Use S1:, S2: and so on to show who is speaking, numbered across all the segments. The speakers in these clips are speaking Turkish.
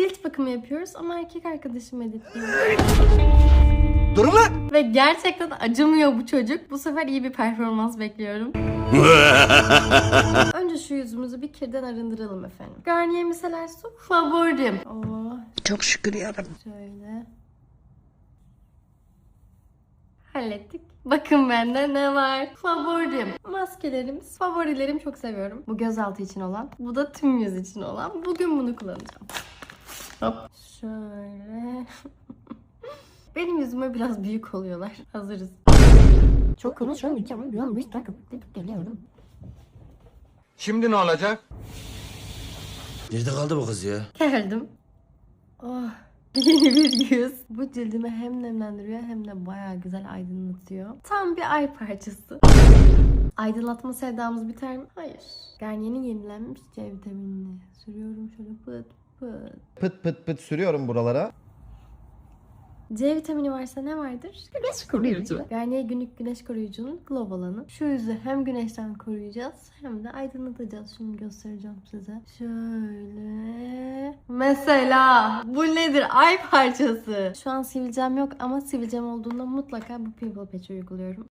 S1: cilt bakımı yapıyoruz ama erkek arkadaşım editliyor.
S2: Durun lan!
S1: Ve gerçekten acımıyor bu çocuk. Bu sefer iyi bir performans bekliyorum. Önce şu yüzümüzü bir kirden arındıralım efendim. Garnier miseler su favorim. Oo,
S3: Çok şükür yarabbim.
S1: şöyle. Hallettik. Bakın bende ne var? Favorim. Maskelerimiz. Favorilerim çok seviyorum. Bu gözaltı için olan. Bu da tüm yüz için olan. Bugün bunu kullanacağım. Hop. Şöyle. Benim yüzüme biraz büyük oluyorlar. Hazırız.
S3: Çok konuşamayacağım. Bir an bir dakika geliyorum.
S2: Şimdi ne olacak?
S4: Nerede kaldı bu kız ya?
S1: Geldim. Oh. Yeni bir yüz. Bu cildimi hem nemlendiriyor hem de bayağı güzel aydınlatıyor. Tam bir ay parçası. Aydınlatma sevdamız biter mi? Hayır. Garnier'in yenilenmiş C vitaminini sürüyorum şöyle pıt pıt.
S5: Pıt pıt pıt sürüyorum buralara.
S1: C vitamini varsa ne vardır?
S3: Güneş koruyucu.
S1: Garnier günlük güneş koruyucunun glow. Şu yüzü hem güneşten koruyacağız hem de aydınlatacağız. Şimdi göstereceğim size. Şöyle. Mesela bu nedir? Ay parçası. Şu an sivilcem yok ama sivilcem olduğunda mutlaka bu pimple patch uyguluyorum.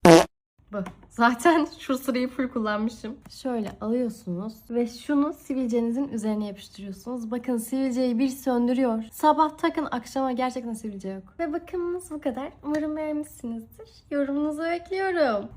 S1: Bu. Zaten şu sırayı full kullanmışım. Şöyle alıyorsunuz ve şunu sivilcenizin üzerine yapıştırıyorsunuz. Bakın sivilceyi bir söndürüyor. Sabah takın akşama gerçekten sivilce yok. Ve bakımımız bu kadar. Umarım beğenmişsinizdir. Yorumunuzu bekliyorum.